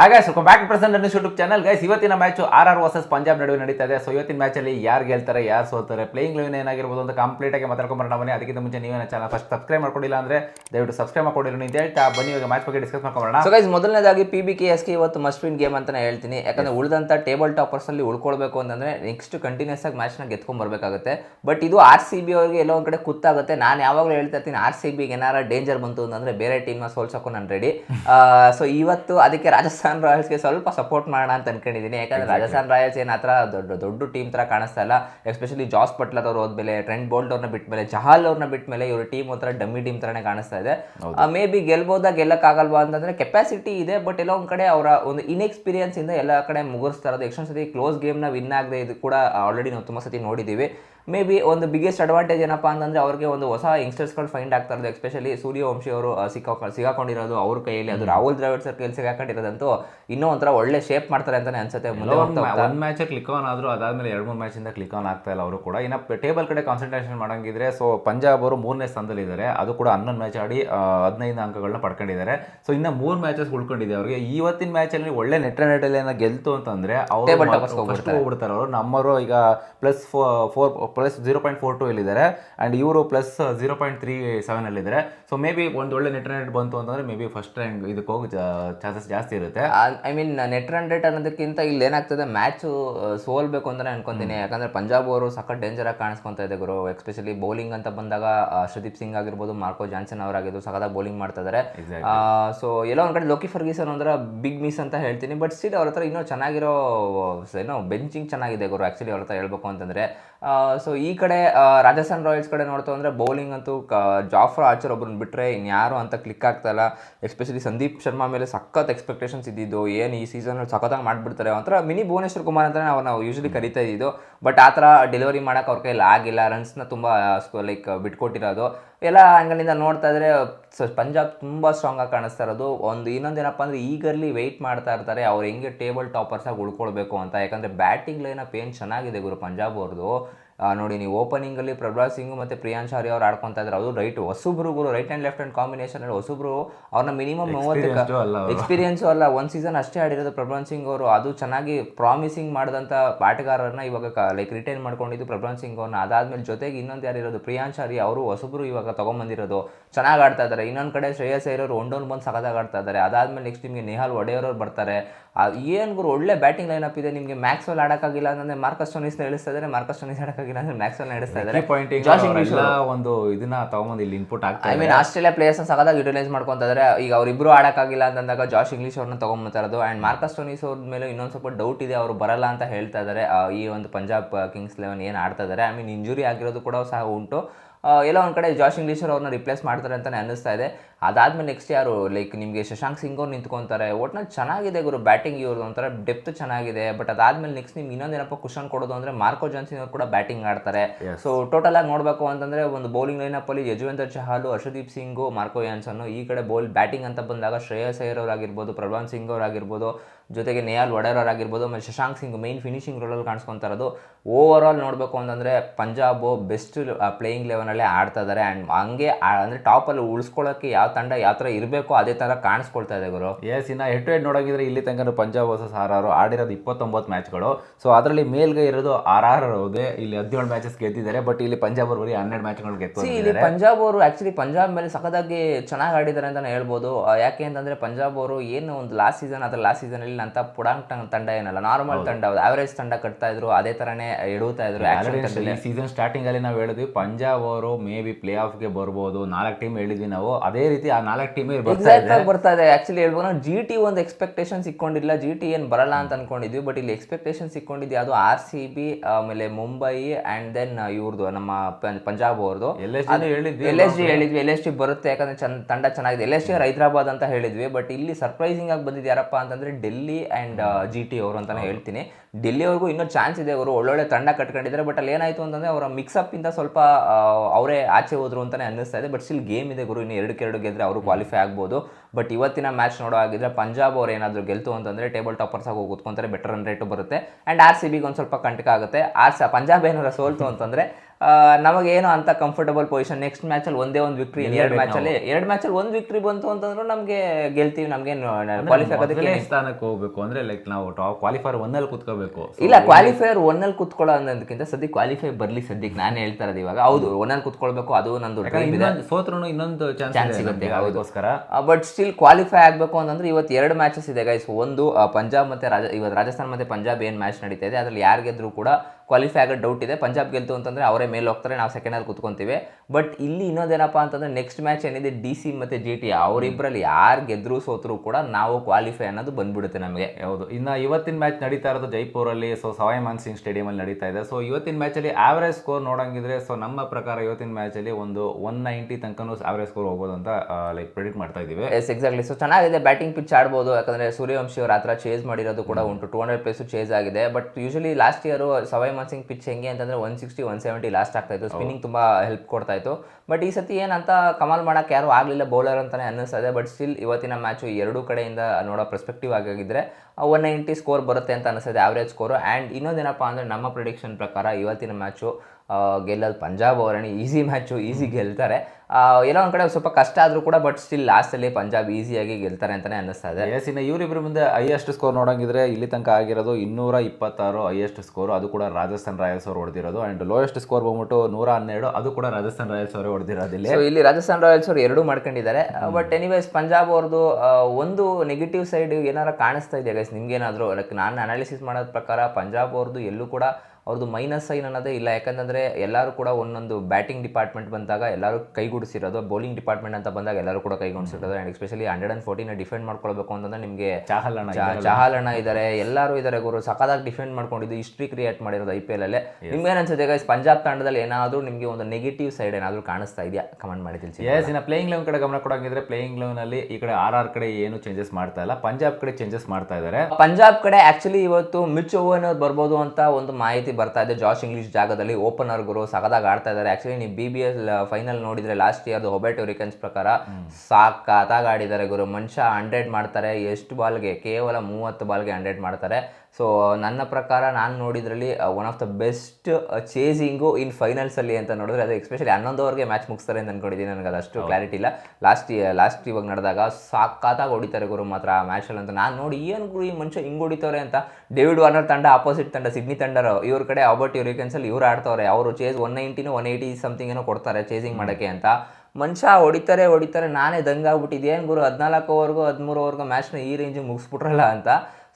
ಹಾಗೆ ಸ್ವಲ್ಪ back present ಅನ್ನೋ ಯೂಟ್ಯೂಬ್ ಚಾನಲ್ ಗೈಸ್ ಇವತ್ತಿನ match R R versus Punjab ನಡುವೆ ನಡೀತಾ ಇದೆ. ಸೊ ಇವತ್ತಿನ ಮ್ಯಾಚಲ್ಲಿ ಯಾರು ಗೆಲ್ತಾರೆ ಯಾರು ಸೋತಾರೆ ಪ್ಲೇಯಿಂಗ್ ಲೆವೆನ್ ಏನಾಗಿರ್ಬೋದು ಅಂತ ಕಂಪ್ಲೀಟ್ ಆಗಿ ಮಾತಾಡ್ಕೊಂಬರೋಣ ಬನ್ನಿ ಅದಕ್ಕಿಂತ ಮುಂಚೆ ನೀವೇನ ಚಾನಲ್ ಫಸ್ಟ್ ಸಬ್ಸ್ಕ್ರೈಬ್ ಮಾಡ್ಕೊಂಡಿಲ್ಲ ಅಂದ್ರೆ ದಯವಿಟ್ಟು ಸಬ್ಸ್ಕ್ರೈಬ್ ಮಾಡ್ಕೊಂಡಿರೋ. ಅಂತ ಹೇಳ್ತಾ ಬನ್ನಿ ಇವಾಗ ಮ್ಯಾಚ್ ಬಗ್ಗೆ ಡಿಸ್ಕಸ್ ಮಾಡ್ಕೊಂಡು ಸೊ ಗೈಸ್ ಮೊದಲನೇದಾಗಿ P B K S K ಇವತ್ತು ಮಸ್ಟ್ ವಿನ್ ಗೇಮ್ ಅಂತಾನೆ ಹೇಳ್ತೀನಿ. ಯಾಕಂದ್ರೆ ಉಳಿದಂತ ಟೇಬಲ್ ಟಾಪರ್ಸ್ ಅಲ್ಲಿ ಉಳ್ಕೊಳ್ಬೇಕು ಅಂತಂದ್ರೆ ನೆಕ್ಸ್ಟ್ ಕಂಟಿನ್ಯೂಸ್ ಆಗಿ ಮ್ಯಾಚ್ನ ಗೆದ್ಕೊಂಡ್ ಬರಬೇಕಾಗುತ್ತೆ. ಬಟ್ ಇದು ಆರ್ ಸಿ ಬಿ ಅವರಿಗೆ ಎಲ್ಲೋ ಒಂದ್ ಕಡೆ ಕುತ್ತಾಗುತ್ತೆ. ನಾನು ಯಾವಾಗಲೂ ಹೇಳ್ತಾ ಇರ್ತೀನಿ ಆರ್ ಸಿ ಬಿಗೆ ಏನಾರ ಡೇಂಜರ್ ಬಂತು ಅಂತಂದ್ರೆ ಬೇರೆ ಟೀಮ್ನ ನ ಸೋಲ್ಸಕ್ಕೂ ನಾನು ರೆಡಿ ಸೊ ಇವತ್ತು ಅದಕ್ಕೆ ರಾಜಸ್ಥಾನ್ ರಾಯಲ್ಸ್ಗೆ ಸ್ವಲ್ಪ ಸಪೋರ್ಟ್ ಮಾಡೋಣ ಅಂತ ಅನ್ಕೊಂಡಿದ್ದೀನಿ. ಯಾಕಂದ್ರೆ ರಾಜಸ್ಥಾನ್ ರಾಯಲ್ಸ್ ಏನ್ ಹತ್ರ ದೊಡ್ಡ ದೊಡ್ಡ ಟೀಮ್ ಥರ ಕಾಣಿಸ್ತಾ ಇಲ್ಲ. ಎಸ್ಪೆಷಲಿ ಜಾಸ್ ಪಟ್ಲರ್ ಅವ್ರು ಹೋದ್ಮೇಲೆ ಟ್ರೆಂಡ್ ಬೋಲ್ಟ್ ಅವ್ರನ್ನ ಬಿಟ್ಮೇಲೆ ಚಹಲ್ ಅವ್ರನ್ನ ಬಿಟ್ಮೇಲೆ ಇವ್ರ ಟೀಮ್ ಒಂಥರ ಡಮ್ಮಿ ಟೀಮ್ ತರನೇ ಕಾಣಿಸ್ತಾ ಇದೆ. ಮೇ ಬಿ ಗೆಲ್ಬೋದಾ ಗೆಲ್ಲಕ್ಕಾಗಲ್ವಾ ಅಂತಂದ್ರೆ ಕೆಪಾಸಿಟಿ ಇದೆ ಬಟ್ ಎಲ್ಲ ಒಂದ್ ಕಡೆ ಅವರ ಒಂದು ಇನ್ಎಕ್ಸ್ಪೀರಿಯನ್ಸ್ ಇಂದ ಎಲ್ಲ ಕಡೆ ಮುಗಿಸ್ತಾ ಇರೋದು. ಎಷ್ಟೊಂದು ಸತಿ ಕ್ಲೋಸ್ ಗೇಮ್ನ ವಿನ್ ಆಗದೆ ಇದು ಕೂಡ ಆಲ್ರೆಡಿ ನಾವು ತುಂಬ ಸತಿ ನೋಡಿದ್ದೀವಿ ಮೇ ಬಿ ಒಂದು ಬಿಗ್ಗೆಸ್ಟ್ ಅಡ್ವಾಂಟೇಜ್ ಏನಪ್ಪ ಅಂತಂದರೆ ಅವ್ರಿಗೆ ಒಂದು ಹೊಸ ಯಂಗ್ಸ್ಟರ್ಸ್ಗಳು ಫೈಂಡ್ ಆಗ್ತಾ ಇರೋದು ಎಸ್ಪೆಷಲಿ ಸೂರ್ಯವಂಶಿ ಅವರು ಸಿಕ್ಕ ಸಿಗಾಕೊಂಡಿರೋದು ಅವ್ರ ಕೈಯಲ್ಲಿ. ಅದು ರಾಹುಲ್ ದ್ರಾವಿಡ್ ಸರ್ ಕೈಯಲ್ಲಿ ಹಾಕೊಂಡಿರೋದಂತೂ ಇನ್ನೂ ಒಂಥರ ಒಳ್ಳೆ ಶೇಪ್ ಮಾಡ್ತಾರೆ ಅಂತಲೇ ಅನ್ಸುತ್ತೆ. ಒಂದು ಮ್ಯಾಚ್ ಕ್ಲಿಕ್ ಆನ್ ಆದರೂ ಅದಾದಮೇಲೆ ಎರಡು ಮೂರು ಮ್ಯಾಚಿಂದ ಕ್ಲಿಕ್ ಆನ್ ಆಗ್ತಾ ಇಲ್ಲ ಅವರು ಕೂಡ. ಇನ್ನು ಟೇಬಲ್ ಕಡೆ ಕಾನ್ಸಂಟ್ರೇಷನ್ ಮಾಡೋಂಗಿದ್ರೆ ಸೊ ಪಂಜಾಬ್ ಅವರು ಮೂರನೇ ಸ್ಥಾನದಲ್ಲಿದ್ದಾರೆ. ಅದು ಕೂಡ ಹನ್ನೊಂದು ಮ್ಯಾಚ್ ಆಡಿ ಹದಿನೈದು ಅಂಕಗಳನ್ನ ಪಡ್ಕೊಂಡಿದ್ದಾರೆ. ಸೊ ಇನ್ನು ಮೂರು ಮ್ಯಾಚಸ್ ಉಳ್ಕೊಂಡಿದೆ ಅವರಿಗೆ. ಇವತ್ತಿನ ಮ್ಯಾಚಲ್ಲಿ ಒಳ್ಳೆ ನೆಟ್ ನೆಟ್ಟಲ್ಲಿ ಏನೋ ಗೆಲ್ತು ಅಂತಂದರೆ ಅವರು ಹೋಗ್ಬಿಡ್ತಾರೆ. ಅವರು. ನಮ್ಮವರು ಈಗ plus four plus zero point four two ಇಲ್ಲಿದ್ದಾರೆ. ಆ್ಯಂಡ್ ಇವರು plus zero point three seven ಅಲ್ಲಿದ್ದಾರೆ. So may be ಒಂದು ಒಳ್ಳೆ ನೆಟ್ ರೇಟ್ ಬಂತು ಅಂತಂದರೆ ಮೇ ಬಿ ಫಸ್ಟ್ ರ್ಯಾಂಕ್ ಇದಕ್ಕೆ ಹೋಗಿ ಚಾನ್ಸಸ್ ಜಾಸ್ತಿ ಇರುತ್ತೆ. I mean net run rate ಅನ್ನೋದಕ್ಕಿಂತ ಇಲ್ಲಿ ಏನಾಗ್ತದೆ ಮ್ಯಾಚು ಸೋಲ್ಬೇಕು ಅಂದ್ರೆ ಅನ್ಕೊಂತೀನಿ. ಯಾಕಂದರೆ ಪಂಜಾಬ್ ಅವರು ಸಖತ್ ಡೇಂಜರ್ ಆಗಿ ಕಾಣಿಸ್ಕೊತಾ ಇದೆ ಗುರು. ಎಸ್ಪೆಷಲಿ ಬೌಲಿಂಗ್ ಅಂತ ಬಂದಾಗ ಶುದೀಪ್ ಸಿಂಗ್ ಆಗಿರ್ಬೋದು ಮಾರ್ಕೋ ಜಾನ್ಸನ್ ಅವರಾಗಿದ್ದು ಸಖತ್ತಾಗಿ ಬೌಲಿಂಗ್ ಮಾಡ್ತಾ ಇದ್ದಾರೆ ಸೊ ಎಲ್ಲೋ ಒಂದು ಕಡೆ ಲೋಕಿ ಫರ್ಗೀಸನ್ ಅಂದ್ರೆ ಬಿಗ್ ಮಿಸ್ ಅಂತ ಹೇಳ್ತೀನಿ. ಬಟ್ ಸ್ಟಿಲ್ ಅವ್ರ ಹತ್ರ ಇನ್ನೂ ಚೆನ್ನಾಗಿರೋ ಏನೋ ಬೆಂಚಿಂಗ್ ಚೆನ್ನಾಗಿದೆ ಗುರು ಆ್ಯಕ್ಚುಲಿ ಅವ್ರ ಹತ್ರ ಹೇಳ್ಬೇಕು ಅಂತಂದ್ರೆ. ಸೊ ಈ ಕಡೆ ರಾಜಸ್ಥಾನ್ ರಾಯಲ್ಸ್ ಕಡೆ ನೋಡ್ತಾ ಅಂದರೆ ಬೌಲಿಂಗ್ ಅಂತೂ ಜಾಫ್ರಾ ಆಚರ್ ಒಬ್ಬರನ್ನ ಬಿಟ್ಟರೆ ಇನ್ಯಾರು ಅಂತ ಕ್ಲಿಕ್ ಆಗ್ತಾ ಇಲ್ಲ. ಎಸ್ಪೆಷಲಿ ಸಂದೀಪ್ ಶರ್ಮಾ ಮೇಲೆ ಸಖತ್ ಎಕ್ಸ್ಪೆಕ್ಟೇಷನ್ಸ್ ಇದ್ದಿದ್ದು. ಏನು ಈ ಸೀಸನ್ ಸಖತ್ತಾಗಿ ಮಾಡಿಬಿಡ್ತಾರೆ ಒಂಥರ ಮಿನಿ ಭುವನೇಶ್ವರ್ ಕುಮಾರ್ ಅಂತ ನಾವು ನಾವು ಯೂಶಲಿ ಕರಿತಾ ಇದ್ದಿದ್ದು. ಬಟ್ ಆ ಥರ ಡೆಲಿವರಿ ಮಾಡೋಕೆ ಅವ್ರ ಕೈಯಲ್ಲಿ ಆಗಿಲ್ಲ. ರನ್ಸ್ನ ತುಂಬ ಲೈಕ್ ಬಿಟ್ಕೊಟ್ಟಿರೋದು. ಎಲ್ಲ ಆ್ಯಂಗಲಿಂದ ನೋಡ್ತಾ ಇದ್ರೆ ಪಂಜಾಬ್ ತುಂಬ ಸ್ಟ್ರಾಂಗ್ ಆಗಿ ಕಾಣಿಸ್ತಾ ಇರೋದು. ಒಂದು ಇನ್ನೊಂದೇನಪ್ಪ ಅಂದರೆ ಈಗರ್ಲಿ ವೆಯ್ಟ್ ಮಾಡ್ತಾ ಇರ್ತಾರೆ. ಅವ್ರು ಹೆಂಗೆ ಟೇಬಲ್ ಟಾಪರ್ಸಾಗಿ ಉಳ್ಕೊಳ್ಬೇಕು ಅಂತ. ಯಾಕಂದರೆ ಬ್ಯಾಟಿಂಗ್ ಲೈನಪ್ ಏನು ಚೆನ್ನಾಗಿದೆ ಗುರು ಪಂಜಾಬ್ ಅವ್ರದ್ದು ನೋಡಿ ನೀವು ಓಪನಿಂಗ್ ಅಲ್ಲಿ ಪ್ರಭ್ಲಾವ್ ಸಿಂಗ್ ಮತ್ತೆ ಪ್ರಿಯಾಂಶ್ ಆರ್ಯ ಅವ್ರು ಆಡ್ಕೊತಾ ಇದ್ದಾರೆ ಅದು ರೈಟ್ ಹೊಸಬ್ರು ಗುರು right and left and combination ಹೊಸಬ್ರು ಅವ್ರನ್ನ ಮಿನಿಮಮ್ ಮೂವತ್ತು ಎಕ್ಸ್ಪೀರಿಯನ್ಸು ಅಲ್ಲ ಒಂದು ಸೀಸನ್ ಅಷ್ಟೇ ಆಡಿರೋದು ಪ್ರಭ್ರಾಜ್ ಸಿಂಗ್ ಅವರು. ಅದು ಚೆನ್ನಾಗಿ ಪ್ರಾಮಿಸಿಂಗ್ ಮಾಡಿದಂಥ ಆಟಗಾರರನ್ನ ಇವಾಗ ಲೈಕ್ ರಿಟೈನ್ ಮಾಡ್ಕೊಂಡಿದ್ದು ಪ್ರಭ್ರಾಜ್ ಸಿಂಗ್ ಅವ್ರನ್ನ. ಅದಾದ್ಮೇಲೆ ಜೊತೆಗೆ ಇನ್ನೊಂದು ಯಾರಿರೋದು? ಪ್ರಿಯಾಂಶ್ ಆರ್ಯ ಅವರು ಹೊಸಬ್ರು ಇವಾಗ ತೊಗೊಂಬಂದಿರೋದು. ಚೆನ್ನಾಗಿ ಆಡ್ತಾ ಇದ್ದಾರೆ ಇನ್ನೊಂದು ಕಡೆ ಶ್ರೇಯಸ್ ಐರೋರು ಒನ್ ಡೌನ್ ಬಂದು ಸಖತ್ತಾಗಿ ಆಡ್ತಾ ಇದ್ದಾರೆ ಅದಾದ್ಮೇಲೆ ನೆಕ್ಸ್ಟ್ ನಿಮಗೆ ನೇಹಾಲ್ ಒಡೆಯರ್ ಬರ್ತಾರೆ. ಏನು ಗುರು? ಒಳ್ಳೆ ಬ್ಯಾಟಿಂಗ್ ಲೈನ್ ಅಪ್ ಇದೆ. ನಿಮಗೆ ಮ್ಯಾಕ್ಸ್ವೆಲ್ ಆಡಕ್ಕಾಗಿಲ್ಲ ಅಂದ್ರೆ ಮಾರ್ಕಸ್ ಟೋನಿಸ್ ಇಳಿಸ್ತಾ ಇದ್ದಾರೆ ಮಾರ್ಕಸ್ ಟೋನಿಸ್ ಆಡಕ್ಕಾಗಿಲ್ಲ ಅಂದ್ರೆ ಮ್ಯಾಕ್ಸ್ವೆಲ್ ನಡೆಸ್ತಾ ಇದ್ದಾರೆ. ಪಾಯಿಂಟಿಂಗ್ ಜಾಶ್ ಇಂಗ್ಲಿಷ್ ಒಂದು ಇದನ್ನ ತಗೊಂಬಂದು ಇಲ್ಲಿ ಇನ್ಪುಟ್ ಆಗ್ತಾ ಐ ಮೀನ್ ಆಸ್ಟ್ರೇಲಿಯಾ ಪ್ಲೇಯರ್ಸ್ ಸಖತ್ತಾಗಿ ಯುಟಿಲೈಸ್ ಮಾಡ್ಕೊಂತ ಇದ್ದಾರೆ. ಈಗ ಅವರಿಬ್ರು ಆಡಕ್ಕಾಗಿಲ್ಲ ಅಂತಂದಾಗ ಜಾಶ್ ಇಂಗ್ಲಿಷ್ ಅವ್ರನ್ನ ತಗೊಂಬತ್ತಾ ಇರೋದು. ಅಂಡ್ ಮಾರ್ಕಸ್ ಟೋನಿಸ್ ಅವ್ರ ಮೇಲೆ ಇನ್ನೊಂದು ಸ್ವಲ್ಪ ಡೌಟ್ ಇದೆ. ಅವರು ಬರಲ್ಲ ಅಂತ ಹೇಳ್ತಾ ಇದ್ದಾರೆ. ಈ ಒಂದು ಪಂಜಾಬ್ ಕಿಂಗ್ಸ್ ಲೆವೆನ್ ಏನು ಆಡ್ತಾ ಇದ್ದಾರೆ. ಐ ಮೀನ್ ಇಂಜುರಿ ಆಗಿರೋದು ಕೂಡ ಸಹ ಉಂಟು. ಎಲ್ಲೋ ಒಂದು ಕಡೆ ಜಾಶ್ ಇಂಗ್ಲೀಷರ್ ಅವ್ರನ್ನ ರಿಪ್ಲೇಸ್ ಮಾಡ್ತಾರೆ ಅಂತಲೇ ಅನ್ನಿಸ್ತಾ ಇದೆ. ಅದಾದಮೇಲೆ ನೆಕ್ಸ್ಟ್ ಯಾರು ಲೈಕ್ ನಿಮಗೆ ಶಶಾಂಕ್ ಸಿಂಗ್ ಅವ್ರು ನಿಂತ್ಕೊತಾರೆ. ಒಟ್ನಲ್ಲಿ ಚೆನ್ನಾಗಿದೆ ಗುರು ಬ್ಯಾಟಿಂಗ್ ಇವ್ರದ್ದು ಒಂಥರ ಡೆಪ್ತ್ ಚೆನ್ನಾಗಿದೆ. ಬಟ್ ಅದಾದಮೇಲೆ ನೆಕ್ಸ್ಟ್ ನಿಮ್ಗೆ ಇನ್ನೊಂದೇನಪ್ಪ ಕುಶನ್ ಕೊಡೋದು ಅಂದ್ರೆ ಮಾರ್ಕೋ ಜಾನ್ಸಿನ್ ಅವ್ರು ಕೂಡ ಬ್ಯಾಟಿಂಗ್ ಆಡ್ತಾರೆ. ಸೊ ಟೋಟಲ್ ಆಗಿ ನೋಡಬೇಕು ಅಂತಂದ್ರೆ ಒಂದು ಬೌಲಿಂಗ್ ಲೈನಪ್ಪಲ್ಲಿ ಯಜುವೇಂದ್ರ ಚಹಾಲು ಹರ್ಷದೀಪ್ ಸಿಂಗ್ ಮಾರ್ಕೋ ಯಾನ್ಸನ್ನು ಈ ಕಡೆ ಬೌಲ್ ಬ್ಯಾಟಿಂಗ್ ಅಂತ ಬಂದಾಗ ಶ್ರೇಯಸ್ ಅಯ್ಯರ್ ಅವರಾಗಿರ್ಬೋದು ಪ್ರಭಾನ್ ಸಿಂಗ್ ಅವರಾಗಿರ್ಬೋದು ಜೊತೆಗೆ ನೇಹಾಲ್ ಅವರಾಗಿರ್ಬೋದು ಆಮೇಲೆ ಶಶಾಂಕ್ ಸಿಂಗ್ ಮೈನ್ ಫಿನಿಶಿಂಗ್ ರೋಲಲ್ಲಿ ಕಾಣಿಸ್ಕೊತಾ ಇರೋದು. ಓವರ್ ಆಲ್ ನೋಡಬೇಕು ಅಂತಂದ್ರೆ ಪಂಜಾಬ್ ಬೆಸ್ಟ್ ಪ್ಲೇಯಿಂಗ್ ಲೆವೆನಲ್ಲೇ ಆಡ್ತಾ ಇದ್ದಾರೆ ಆ್ಯಂಡ್ ಹಂಗೆ ಅಂದರೆ ಟಾಪಲ್ಲಿ ಉಳಿಸ್ಕೊಳ್ಳೋಕ್ಕೆ ಯಾವ ತಂಡ ಯಾವ ಥರ ಇರಬೇಕು ಅದೇ ಥರ ಕಾಣಿಸ್ಕೊಳ್ತಾ ಇದೆ ಗುರು. ಎಸ್ ಇನ್ನ ಹೆಡ್ ಟು ಹೆಡ್ ನೋಡೋಗಿದ್ರೆ ಇಲ್ಲಿ ತನಕ ಪಂಜಾಬ್ ವರ್ಸಸ್ ಆರ್ ಆರ್ ಆಡಿರೋದು ಇಪ್ಪತ್ತೊಂಬತ್ತು ಮ್ಯಾಚ್ಗಳು ಸೊ ಅದರಲ್ಲಿ ಮೇಲ್ಗೆ ಇರೋದು ಆರ್ ಆರ್ ಅವ್ರದೇ ಇಲ್ಲಿ ಹದಿನೇಳು ಮ್ಯಾಚಸ್ ಗೆದ್ದಿದ್ದಾರೆ ಬಟ್ ಇಲ್ಲಿ ಪಂಜಾಬ್ ಅವರು ಬರೀ ಹನ್ನೆರಡು ಮ್ಯಾಚ್ಗಳು ಗೆದ್ದು ಇಲ್ಲಿ ಪಂಜಾಬ್ ಅವರು ಆಕ್ಚುಲಿ ಪಂಜಾಬ್ ಮೇಲೆ ಸಖತ್ತಾಗಿ ಚೆನ್ನಾಗಿ ಆಡಿದ್ದಾರೆ ಅಂತಲೇ ಹೇಳ್ಬೋದು. ಯಾಕೆ ಅಂತಂದರೆ ಪಂಜಾಬ್ ಅವರು ಏನು ಒಂದು ಲಾಸ್ಟ್ ಸೀಸನ್ ಅದರ ಲಾಸ್ಟ್ ಸೀಸನ್ ಅಲ್ಲಿ ಅಂತ ಪುಡಾಂಗ್ ತಂಡ ಏನಲ್ಲ ನಾರ್ಮಲ್ ತಂಡ ಆವರೇಜ್ ತಂಡ ಕಟ್ತಾ ಇದ್ರು ಅದೇ ಥರನೇ ಎಡುತ್ತಾ ಇದ್ರು ಸೀಸನ್ ಸ್ಟಾರ್ಟಿಂಗ್ ಅಲ್ಲಿ ನಾವು ಹೇಳಿದ್ವಿ ಪಂಜಾಬ್ ಅವರು ಮೇ ಬಿ ಪ್ಲೇ ಆಫ್ಗೆ ಬರ್ಬೋದು. ನಾಲ್ಕು ಟೀಮ್ ಹೇಳಿದ್ವಿ ನಾವು. ಅದೇ ರೀತಿ ಆ ನಾಲ್ಕು ಟೀಮ್ ಬರ್ತಾ ಇದೆ ಆಗಿ ಬರ್ತಾ ಇದೆ. ಆಕ್ಚುಲಿ ಹೇಳ್ಬೋದು ಜಿ ಟಿ ಒಂದು ಎಕ್ಸ್ಪೆಕ್ಟೇಷನ್ ಸಿಕ್ಕೊಂಡಿಲ್ಲ. ಜಿ ಟಿ ಏನು ಬರಲ್ಲ ಅಂತ ಅನ್ಕೊಂಡಿದ್ವಿ ಬಟ್ ಇಲ್ಲಿ ಎಕ್ಸ್ಪೆಕ್ಟೇಷನ್ ಸಿಕ್ಕೊಂಡಿದ್ದು ಅದು ಆರ್ ಸಿ ಬಿ ಆಮೇಲೆ ಮುಂಬೈ ಆ್ಯಂಡ್ ದೆನ್ ಇವ್ರದ್ದು ನಮ್ಮ ಪಂಜಾಬ್ ಅವ್ರದ್ದು ಎಲ್ ಎಸ್ ಹೇಳಿದ್ವಿ ಎಲ್ ಎಸ್ ಜಿ ಹೇಳಿದ್ವಿ. ಎಲ್ ಎಸ್ ಜಿ ಬರುತ್ತೆ ಯಾಕಂದ್ರೆ ಚಂದ ತಂಡ ಚೆನ್ನಾಗಿದೆ. ಎಲ್ ಎಸ್ ಜಿ ಹೈದರಾಬಾದ್ ಅಂತ ಹೇಳಿದ್ವಿ ಬಟ್ ಇಲ್ಲಿ ಸರ್ಪ್ರೈಸಿಂಗ್ ಆಗಿ ಬಂದಿದ್ದು ಯಾರಪ್ಪ ಅಂತಂದ್ರೆ ಡೆಲ್ಲಿ ಆ್ಯಂಡ್ ಜಿ ಟಿ ಅವರು ಅಂತಾನೆ ಹೇಳ್ತೀನಿ. ಡೆಲ್ಲಿ ಅವ್ರಿಗೂ ಇನ್ನೂ ಚಾನ್ಸ್ ಇದೆ. ಅವರು ಒಳ್ಳೊಳ್ಳೆ ತಂಡ ಕಟ್ಕೊಂಡಿದ್ದಾರೆ ಬಟ್ ಅಲ್ಲಿ ಏನಾಯ್ತು ಅಂತಂದ್ರೆ ಅವರ ಮಿಕ್ಸಪ್ ಇಂದ ಸ್ವಲ್ಪ ಅವರೇ ಆಚೆ ಹೋದ್ರು ಅಂತಲೇ ಅನ್ನಿಸ್ತಾ ಇದೆ. ಬಟ್ ಸ್ಟಿಲ್ ಗೇಮ್ ಇದೆ ಗುರು. ಇನ್ನು ಎರಡಕ್ಕೆರಡು ಗೆದ್ರೆ ಅವರು ಕ್ವಾಲಿಫೈ ಆಗ್ಬೋದು. ಬಟ್ ಇವತ್ತಿನ ಮ್ಯಾಚ್ ನೋಡೋ ಆಗಿದ್ರೆ ಪಂಜಾಬ್ ಅವ್ರು ಏನಾದರೂ ಗೆಲ್ತು ಅಂತಂದರೆ ಟೇಬಲ್ ಟಾಪರ್ಸ್ ಆಗಿ ಕೂತ್ಕೊಂತಾರೆ. ಬೆಟರ್ ರನ್ ರೇಟು ಬರುತ್ತೆ. ಆ್ಯಂಡ್ ಆರ್ ಸಿ ಬಿಗೆ ಒಂದು ಸ್ವಲ್ಪ ಕಂಟಕ ಆಗುತ್ತೆ. ಆರ್ ಸ ಪಂಜಾಬ್ ಏನಾರ ಸೋಲ್ತು ಅಂತಂದ್ರೆ ನಮಗೇನು ಅಂತ ಕಂಫರ್ಟಬಲ್ ಪೊಸಿಷನ್ ನೆಕ್ಸ್ಟ್ ಮ್ಯಾಚಲ್ಲಿ ಒಂದೇ ಒಂದು ವಿಕ್ಟ್ರಿ ಎರಡು ಮ್ಯಾಚಲ್ಲಿ ಎರಡು ಮ್ಯಾಚಲ್ಲಿ ಒಂದು ವಿಕ್ಟ್ರಿ ಬಂತು ಅಂತಂದ್ರೂ ನಮಗೆ ಗೆಲ್ತೀವಿ ನಮಗೆ ಕ್ವಾಲಿಫೈ ಆಗೋದಕ್ಕೆ ಸ್ಥಾನಕ್ಕೆ ಹೋಗ್ಬೇಕು ಅಂದ್ರೆ ಲೈಕ್ ನಾವು ಟಾಪ್ ಕ್ವಾಲಿಫೈರ್ ಒಂದಲ್ಲಿ ಕುತ್ಕೋಬೇಕು. ಇಲ್ಲ ಕ್ವಾಲಿಫೈಯರ್ ಒನ್ನಲ್ಲಿ ಕುತ್ಕೊಳ್ಳೋ ಅನ್ನೋದಕ್ಕಿಂತ ಸದ್ಯ ಕ್ವಾಲಿಫೈ ಬರಲಿ ಸದ್ಯಕ್ಕೆ. ನಾನು ಹೇಳ್ತಾ ಇರೋದು ಇವಾಗ. ಹೌದು ಒನ್ನಲ್ಲಿ ಕುತ್ಕೊಳ್ಬೇಕು ಅದು ನಂದು ಸೋತ್ರೂ ಇನ್ನೊಂದು ಚಾನ್ಸ್ ಸಿಗುತ್ತೆ ಅದಕ್ಕೋಸ್ಕರ. ಬಟ್ ಸ್ಟಿಲ್ ಕ್ವಾಲಿಫೈ ಆಗಬೇಕು ಅಂತಂದ್ರೆ ಇವತ್ತು ಎರಡು ಮ್ಯಾಚಸ್ ಇದೆ ಗೈಸ್ ಒಂದು ಪಂಜಾಬ್ ಮತ್ತೆ ರಾಜ ಇವತ್ತು ರಾಜಸ್ಥಾನ್ ಮತ್ತೆ ಪಂಜಾಬ್ ಏನು ಮ್ಯಾಚ್ ನಡೀತಾ ಇದೆ ಅದ್ರಲ್ಲಿ ಯಾರು ಗೆದ್ರು ಕೂಡ ಕ್ವಾಲಿಫೈ ಆಗೋ ಡೌಟ್ ಇದೆ. ಪಂಜಾಬ್ ಗೆಲ್ತು ಅಂತಂದರೆ ಅವರೇ ಮೇಲೆ ಹೋಗ್ತಾರೆ ನಾವು ಸೆಕೆಂಡಲ್ಲಿ ಕುತ್ಕೊತೀವಿ ಕುತ್ಕೊಂತೀವಿ. ಬಟ್ ಇಲ್ಲಿ ಇನ್ನೊಂದೇನಪ್ಪ ಅಂತಂದರೆ ನೆಕ್ಸ್ಟ್ ಮ್ಯಾಚ್ ಏನಿದೆ ಡಿ ಸಿ ಮತ್ತೆ ಜಿ ಟಿ ಅವರಿಬ್ಬರಲ್ಲಿ ಯಾರು ಗೆದ್ರು ಸೋತರೂ ಕೂಡ ನಾವು ಕ್ವಾಲಿಫೈ ಅನ್ನೋದು ಬಂದ್ಬಿಡುತ್ತೆ ನಮಗೆ. ಹೌದು. ಇನ್ನು ಇವತ್ತಿನ ಮ್ಯಾಚ್ ನಡೀತಾ ಇರೋದು ಜೈಪುರಲ್ಲಿ ಸೊ ಸವಾಯ್ ಮಾನ್ ಸಿಂಗ್ ಸ್ಟೇಡಿಯಂ ಅಲ್ಲಿ ನಡೀತಾ ಇದೆ. ಸೊ ಇವತ್ತಿನ ಮ್ಯಾಚಲ್ಲಿ ಆವರೇಜ್ ಸ್ಕೋರ್ ನೋಡಂಗಿದ್ರೆ ಸೊ ನಮ್ಮ ಪ್ರಕಾರ ಇವತ್ತಿನ ಮ್ಯಾಚಲ್ಲಿ ಒಂದು ಒನ್ ನೈಂಟಿ ತನಕನೂ ಆವರೇಜ್ ಸ್ಕೋರ್ ಹೋಗೋದು ಅಂತ ಲೈಕ್ ಪ್ರಿಡಿಕ್ಟ್ ಮಾಡ್ತಾ ಇದ್ದೀವಿ. ಎಸ್ ಎಕ್ಸಾಕ್ಟ್ಲಿ ಸೊ ಚೆನ್ನಾಗಿದೆ ಬ್ಯಾಟಿಂಗ್ ಪಿಚ್ ಆಡ್ಬೋದು. ಯಾಕಂದ್ರೆ ಸೂರ್ಯವಂಶಿ ಅವ್ರ ಹತ್ರ ಚೇಸ್ ಮಾಡಿರೋದು ಕೂಡ ಉಂಟು. ಟೂ ಹಂಡ್ರೆಡ್ ಪ್ಲೇಸು ಚೇಸ್ ಆಗಿದೆ. But usually last year Sawai Man Singh pitch ಹೆಂಗೆ ಅಂತಂದ್ರೆ one sixty one seventy last ಆಗ್ತಾ ಇತ್ತು. ಸ್ಪಿನ್ನಿಂಗ್ ತುಂಬಾ ಹೆಲ್ಪ್ ಕೊಡ್ತಾ ಇತ್ತು. ಬಟ್ ಈ ಸತಿ ಏನಂತ ಕಮಾಲ್ ಮಾಡಕ್ಕೆ ಯಾರು ಆಗಲಿಲ್ಲ. ಬೌಲರ್ ಅಂತಾನೆ ಅನ್ನಿಸ್ತದೆ. ಬಟ್ ಸ್ಟಿಲ್ ಇವತ್ತಿನ ಮ್ಯಾಚು ಎರಡೂ ಕಡೆಯಿಂದ ನೋಡೋ ಪರ್ಸ್ಪೆಕ್ಟಿವ್ ಆಗಿದ್ರೆ ಒನ್ ನೈಂಟಿ ಸ್ಕೋರ್ ಬರುತ್ತೆ ಅಂತ ಅನಿಸ್ತದೆ ಆವ್ರೇಜ್ ಸ್ಕೋರ್ ಆ್ಯಂಡ್ ಇನ್ನೊಂದೇನಪ್ಪ ಅಂದರೆ ನಮ್ಮ ಪ್ರಿಡಿಕ್ಷನ್ ಪ್ರಕಾರ ಇವತ್ತಿನ ಮ್ಯಾಚು ಗೆಲ್ಲೋದು ಪಂಜಾಬ್ ಅವರಣಿ ಈಸಿ ಮ್ಯಾಚು ಈಸಿ ಗೆಲ್ತಾರೆ. ಏನೋ ಒಂದು ಕಡೆ ಸ್ವಲ್ಪ ಕಷ್ಟ ಆದರೂ ಕೂಡ ಬಟ್ ಸ್ಟಿಲ್ ಲಾಸ್ಟಲ್ಲಿ ಪಂಜಾಬ್ ಈಸಿಯಾಗಿ ಗೆಲ್ತಾರೆ ಅಂತಲೇ ಅನ್ನಿಸ್ತಾ ಇದೆ. ಎಸ್ ಇನ್ನು ಇವರಿಬ್ಬರ ಮುಂದೆ ಹೈಯೆಸ್ಟ್ ಸ್ಕೋರ್ ನೋಡೋಂಗಿದ್ರೆ ಇಲ್ಲಿ ತನಕ ಆಗಿರೋದು ಇನ್ನೂರ ಇಪ್ಪತ್ತಾರು ಹೈಯೆಸ್ಟ್ ಸ್ಕೋರ್ ಅದು ಕೂಡ ರಾಜಸ್ಥಾನ್ ರಾಯಲ್ಸ್ ಅವರು ಹೊಡೆದಿರೋದು. ಅಂಡ್ ಲೋಯೆಸ್ಟ್ ಸ್ಕೋರ್ ಬಂದ್ಬಿಟ್ಟು ನೂರ ಹನ್ನೆರಡು ಅದು ಕೂಡ ರಾಜಸ್ಥಾನ್ ರಾಯಲ್ಸ್ ಅವರೇ ಹೊಡೆದಿರೋದಿಲ್ಲ ಸೊ ಇಲ್ಲಿ ರಾಜಸ್ಥಾನ್ ರಾಯಲ್ಸ್ ಅವರು ಎರಡೂ ಮಾಡ್ಕೊಂಡಿದ್ದಾರೆ. ಬಟ್ ಎನಿವೇಸ್ ಪಂಜಾಬ್ ಅವ್ರದ್ದು ಒಂದು ನೆಗೆಟಿವ್ ಸೈಡ್ ಏನಾರ ಕಾಣಿಸ್ತಾ ಇದೆ ಗೈಸ್ ನಿಮ್ಗೇನಾದರೂ ಲೈಕ್ ನಾನು ಅನಾಲಿಸಿಸ್ ಮಾಡೋದ ಪ್ರಕಾರ ಪಂಜಾಬ್ ಅವ್ರದ್ದು ಎಲ್ಲೂ ಕೂಡ ಅವ್ರದ್ದು ಮೈನಸ್ ಸೈನ್ ಅನ್ನೋದೇ ಇಲ್ಲ. ಯಾಕಂತಂದರೆ ಎಲ್ಲರೂ ಕೂಡ ಒಂದೊಂದು ಬ್ಯಾಟಿಂಗ್ ಡಿಪಾರ್ಟ್ಮೆಂಟ್ ಬಂದಾಗ ಎಲ್ಲರೂ ಕೈಗೂಡಿಸಿರೋದು ಬೌಲಿಂಗ್ ಡಿಪಾರ್ಟ್ಮೆಂಟ್ ಅಂತ ಬಂದಾಗ ಎಲ್ಲರೂ ಕೂಡ ಕೈಗೊಂಡಿಸಿರೋದು. ಆ್ಯಂಡ್ ಎಸ್ಪೆಷಲಿ ಹಂಡ್ರೆಡ್ ಆ್ಯಂಡ್ ಫೋರ್ಟಿನ ಡಿಫೆಂಡ್ ಮಾಡ್ಕೊಳ್ಬೇಕು ಅಂತಂದ್ರೆ ನಿಮಗೆ ಚಾಹಲ್ ಅಣ್ಣ ಚಾ- ಚಹಲ್ ಅಣ್ಣ ಇದ್ದಾರೆ ಎಲ್ಲರೂ ಇದ್ದಾರೆ ಗುರು. ಸಖತ್ತಾಗಿ ಡಿಫೆಂಡ್ ಮಾಡ್ಕೊಂಡಿದ್ದು ಹಿಸ್ಟ್ರಿ ಕ್ರಿಯೇಟ್ ಮಾಡಿರೋದು ಐ ಪಿ ಎಲ್ ಅಲ್ಲೇ. ನಿಮ್ಗೆ ಅನ್ಸುತ್ತೆ ಗೈಸ್ ಪಂಜಾಬ್ ತಂಡದಲ್ಲಿ ಏನಾದರೂ ನಿಮಗೆ ಒಂದು ನೆಗೆಟಿವ್ ಸೈಡ್ ಏನಾದರೂ ಕಾಣಿಸ್ತಾ ಇದೆಯಾ? ಕಮೆಂಟ್ ಮಾಡಿ ತಿಳಿಸಿ. ಎಸ್ ಇನ್ನು ಪ್ಲೇಯಿಂಗ್ ಲೆವೆನ್ ಕಡೆ ಗಮನ ಕೊಡೋಂಗಿದ್ರೆ ಪ್ಲೇಯಿಂಗ್ ಲೆವೆನಲ್ಲಿ ಈ ಕಡೆ ಆರ್ ಆರ್ ಕಡೆ ಏನು ಚೇಂಜಸ್ ಮಾಡ್ತಾ ಇಲ್ಲ. ಪಂಜಾಬ್ ಕಡೆ ಚೇಂಜಸ್ ಮಾಡ್ತಾ ಇದ್ದಾರೆ ಪಂಜಾಬ್ ಕಡೆ ಆಕ್ಚುಲಿ ಇವತ್ತು ಮಿಚ್ ಓವನ್ ಬರ್ಬೋದು ಅಂತ ಒಂದು ಮಾಹಿತಿ ಬರ್ತಾ ಇದೆ. ಜಾಶ್ ಇಂಗ್ಲಿಷ್ ಜಾಗದಲ್ಲಿ ಓಪನರ್ ಗುರು ಸಗದಾಗ ಆಡ್ತಾ ಇದ್ದಾರೆ. ಆಕ್ಚುಲಿ ನೀವು ಬಿ ಬಿ ಎಸ್ ಫೈನಲ್ ನೋಡಿದ್ರೆ ಲಾಸ್ಟ್ ಇಯರ್ದು ಹೊಬೆಟ್ ಪ್ರಕಾರ ಸಾಕಾಗಿ ಆಡಿದ್ದಾರೆ ಗುರು. ಮನುಷ್ಯ ಹಂಡ್ರೆಡ್ ಮಾಡ್ತಾರೆ. ಎಷ್ಟು ಬಾಲ್ಗೆ? ಕೇವಲ ಮೂವತ್ತು ಬಾಲ್ಗೆ ಹಂಡ್ರೆಡ್ ಮಾಡ್ತಾರೆ. ಸೊ ನನ್ನ ಪ್ರಕಾರ ನಾನು ನೋಡಿದ್ರಲ್ಲಿ one of the best chasing in ಫೈನಲ್ಸಲ್ಲಿ ಅಂತ ನೋಡಿದ್ರೆ ಅದು ಎಸ್ಪೆಷಲಿ ಹನ್ನೊಂದು ಓವರ್ಗೆ ಮ್ಯಾಚ್ ಮುಗಿಸ್ತಾರೆ ಅಂತ ಅಂದ್ಕೊಂಡಿದ್ದೀನಿ ನನಗೆ ಅದಷ್ಟು ಕ್ಲಾರಿಟಿ ಇಲ್ಲ. ಲಾಸ್ಟ್ ಲಾಸ್ಟ್ ಇವಾಗ ನಡೆದಾಗ ಸಾಕಾತಾಗಿ ಹೊಡಿತಾರೆ ಗುರು ಮಾತ್ರ ಆ ಮ್ಯಾಚಲ್ಲಿ ಅಂತ ನಾನು ನೋಡಿ ಏನು ಗುರು ಈ ಮನುಷ್ಯ ಹಿಂಗೆ ಹೊಡಿತಾರೆ ಅಂತ. ಡೇವಿಡ್ ವಾರ್ನರ್ ತಂಡ ಆಪೋಸಿಟ್ ತಂಡ ಸಿಡ್ನಿ ತಂಡರು. ಇವ್ರ ಕಡೆ ಆಬರ್ಟ್ ಯುರಿಕನ್ಸಲ್ಲಿ ಇವ್ರು ಆಡ್ತವ್ರೆ. ಅವರು ಚೇಸ್ ಒನ್ ನೈಂಟಿನೂ ಒನ್ ಏಯ್ಟಿ ಸಮಥಿಂಗ್ ಏನೋ ಕೊಡ್ತಾರೆ ಚೇಸಿಂಗ್ ಮಾಡೋಕ್ಕೆ ಅಂತ. ಮನುಷ್ಯ ಹೊಡಿತಾರೆ ಹೊಡಿತಾರೆ, ನಾನೇ ದಂಗಾಗ್ಬಿಟ್ಟಿದ್ದೆ ಏನು ಗುರು ಹದಿನಾಲ್ಕು ಓವರ್ಗೂ ಹದಿಮೂರು ಓವರ್ಗೂ ಮ್ಯಾಚ್ನ ಈ ರೇಂಜಿಗೆ ಮುಗಿಸ್ಬಿಟ್ರಲ್ಲ ಅಂತ.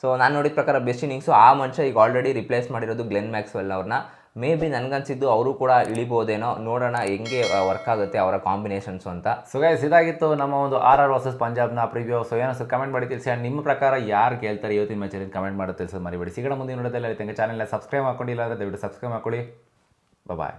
ಸೊ ನಾನು ನೋಡಿದ ಪ್ರಕಾರ ಬೆಸ್ಟ್ ಇನ್ನಿಂಗ್ಸು ಆ ಮನುಷ್ಯ ಈಗ ಆಲ್ರೆಡಿ ರಿಪ್ಲೇಸ್ ಮಾಡಿರೋದು ಗ್ಲೆನ್ ಮ್ಯಾಕ್ಸ್ವೆಲ್ ಅವ್ರನ್ನ. ಮೇ ಬಿ ನನಗನ್ಸಿದ್ದು ಅವರು ಕೂಡ ಇಳಿಬೋದೇನೋ, ನೋಡೋಣ ಹೆಂಗೆ ವರ್ಕ್ ಆಗುತ್ತೆ ಅವರ ಕಾಂಬಿನೇಷನ್ಸು ಅಂತ. ಸೊ ಗೈಸ್ ಇದಾಗಿತ್ತು ನಮ್ಮ ಒಂದು ಆರ್ ಆರ್ ವರ್ಸಸ್ ಪಂಜಾಬ್ನ ಪ್ರಿವ್ಯೂ ಸೊ ಏನೋ ಕಮೆಂಟ್ ಮಾಡಿ ತಿಳಿಸಿ. ನಿಮ್ಮ ಪ್ರಕಾರ ಯಾರು ಕೇಳ್ತಾರೆ ಇವತ್ತಿನ ಮ್ಯಾಚಲ್ಲಿ ಕಮೆಂಟ್ ಮಾಡಿ ತಿಳಿಸೋದು ಮರಿಬೇಡಿ. ಸಿಗೋಣ ಮುಂದಿನ ನೋಡೋದಲ್ಲ ಚಾನಲ್ನ ಸಬ್ಸ್ಕ್ರೈಬ್ ಮಾಡ್ಕೊಂಡಿಲ್ಲ ಅಂದರೆ ದಯವಿಟ್ಟು ಸಬ್ಸ್ಕ್ರೈಬ್ ಮಾಡ್ಕೊಳ್ಳಿ. ಬಾಯ್